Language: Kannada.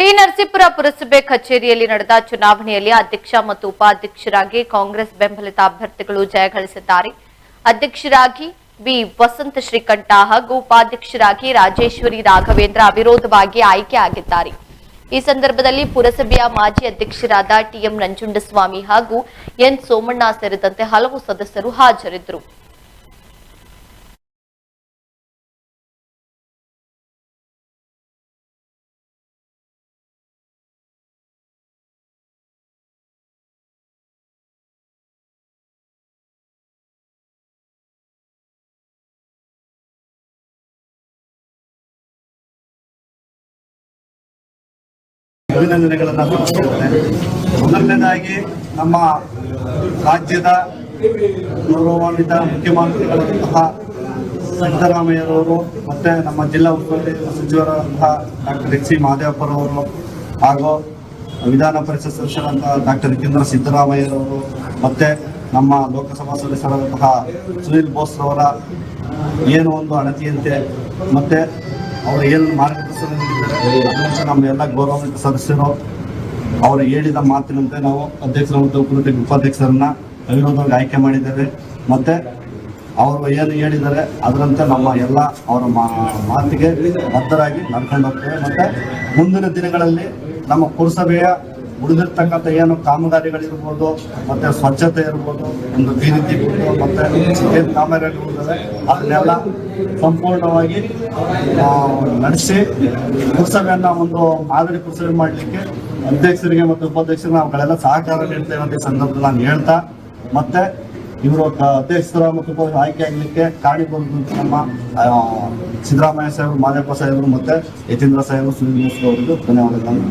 ಟಿ ನರಸೀಪುರ ಪುರಸಭೆ ಕಚೇರಿಯಲ್ಲಿ ನಡೆದ ಚುನಾವಣೆಯಲ್ಲಿ ಅಧ್ಯಕ್ಷ ಮತ್ತು ಉಪಾಧ್ಯಕ್ಷರಾಗಿ ಕಾಂಗ್ರೆಸ್ ಬೆಂಬಲಿತ ಅಭ್ಯರ್ಥಿಗಳು ಜಯಗಳಿಸಿದ್ದಾರೆ ಅಧ್ಯಕ್ಷರಾಗಿ ಬಿ ವಸಂತ ಶ್ರೀಕಂಠ ಹಾಗೂ ಉಪಾಧ್ಯಕ್ಷರಾಗಿ ರಾಜೇಶ್ವರಿ ರಾಘವೇಂದ್ರ ಅವಿರೋಧವಾಗಿ ಆಯ್ಕೆಯಾಗಿದ್ದಾರೆ ಈ ಸಂದರ್ಭದಲ್ಲಿ ಪುರಸಭೆಯ ಮಾಜಿ ಅಧ್ಯಕ್ಷರಾದ ಟಿಎಂ ನಂಜುಂಡಸ್ವಾಮಿ ಹಾಗೂ ಎನ್ ಸೋಮಣ್ಣ ಸೇರಿದಂತೆ ಹಲವು ಸದಸ್ಯರು ಹಾಜರಿದ್ದರು. ಅಭಿನಂದನೆಗಳನ್ನು ಸಲ್ಲಿಸುತ್ತೇನೆ ಮೊದಲನೇದಾಗಿ ನಮ್ಮ ರಾಜ್ಯದ ಗೌರವಾನ್ವಿತ ಮುಖ್ಯಮಂತ್ರಿಗಳಂತಹ ಸಿದ್ದರಾಮಯ್ಯರವರು ಮತ್ತೆ ನಮ್ಮ ಜಿಲ್ಲಾ ಉಸ್ತುವಾರಿ ಸಚಿವರಾದಂತಹ ಡಾಕ್ಟರ್ ಎಚ್ ಸಿ ಮಹದೇವಪ್ಪರವರು ಹಾಗೂ ವಿಧಾನ ಪರಿಷತ್ ಸದಸ್ಯರಾದಂತಹ ಡಾಕ್ಟರ್ ಕೇಂದ್ರ ಸಿದ್ದರಾಮಯ್ಯರವರು ಮತ್ತೆ ನಮ್ಮ ಲೋಕಸಭಾ ಸದಸ್ಯರಾದಂತಹ ಸುನೀಲ್ ಬೋಸ್ರವರ ಏನು ಒಂದು ಅಣತಿಯಂತೆ ಮತ್ತೆ ಅವರು ಏನು ಮಾರ್ಗದರ್ಶನ ನೀಡಿದ್ದಾರೆ ಅದರಂತೆ ನಮ್ಮ ಎಲ್ಲ ಗೌರವಾನ್ವಿತ ಸದಸ್ಯರು ಅವರು ಹೇಳಿದ ಮಾತಿನಂತೆ ನಾವು ಅಧ್ಯಕ್ಷರ ಮತ್ತು ಉಪ- ಉಪಾಧ್ಯಕ್ಷರನ್ನ ಅವಿರೋಧವಾಗಿ ಆಯ್ಕೆ ಮಾಡಿದ್ದೇವೆ. ಮತ್ತೆ ಅವರು ಏನು ಹೇಳಿದ್ದಾರೆ ಅದರಂತೆ ನಮ್ಮ ಎಲ್ಲ ಅವರ ಮಾತಿಗೆ ಬದ್ಧರಾಗಿ ನಡ್ಕೊಂಡು ಹೋಗ್ತೇವೆ. ಮತ್ತೆ ಮುಂದಿನ ದಿನಗಳಲ್ಲಿ ನಮ್ಮ ಪುರಸಭೆಯ ಉಳಿದಿರ್ತಕ್ಕಂಥ ಏನು ಕಾಮಗಾರಿಗಳಿರ್ಬೋದು, ಮತ್ತೆ ಸ್ವಚ್ಛತೆ ಇರ್ಬೋದು, ಒಂದು ಬೀದಿ ಮತ್ತೆ ಏನು ಕಾಮಗಾರಿಗಳಿರ್ತದೆ ಅದನ್ನೆಲ್ಲ ಸಂಪೂರ್ಣವಾಗಿ ನಡೆಸಿ ಪುರಸಭೆಯನ್ನ ಒಂದು ಮಾದರಿ ಪುರಸಭೆ ಮಾಡಲಿಕ್ಕೆ ಅಧ್ಯಕ್ಷರಿಗೆ ಮತ್ತು ಉಪಾಧ್ಯಕ್ಷರಿಗೆ ನಾವುಗಳೆಲ್ಲ ಸಹಕಾರ ನೀಡ್ತೇವೆ ಅಂತ ಈ ಸಂದರ್ಭದಲ್ಲಿ ನಾನು ಹೇಳ್ತಾ, ಮತ್ತೆ ಇವರು ಅಧ್ಯಕ್ಷರ ಮತ್ತು ಆಯ್ಕೆ ಆಗಲಿಕ್ಕೆ ಕಾಣಿಬಂದು ನಮ್ಮ ಸಿದ್ದರಾಮಯ್ಯ ಸಾಹೇಬರು ಮಾದೇಪ್ಪ ಸಾಹೇಬರು, ಮತ್ತೆ ಯತೀಂದ್ರ ಸಾಹೇಬರು, ಸುನೀಲ್ ಅವರಿಗೂ ಧನ್ಯವಾದಗಳನ್ನು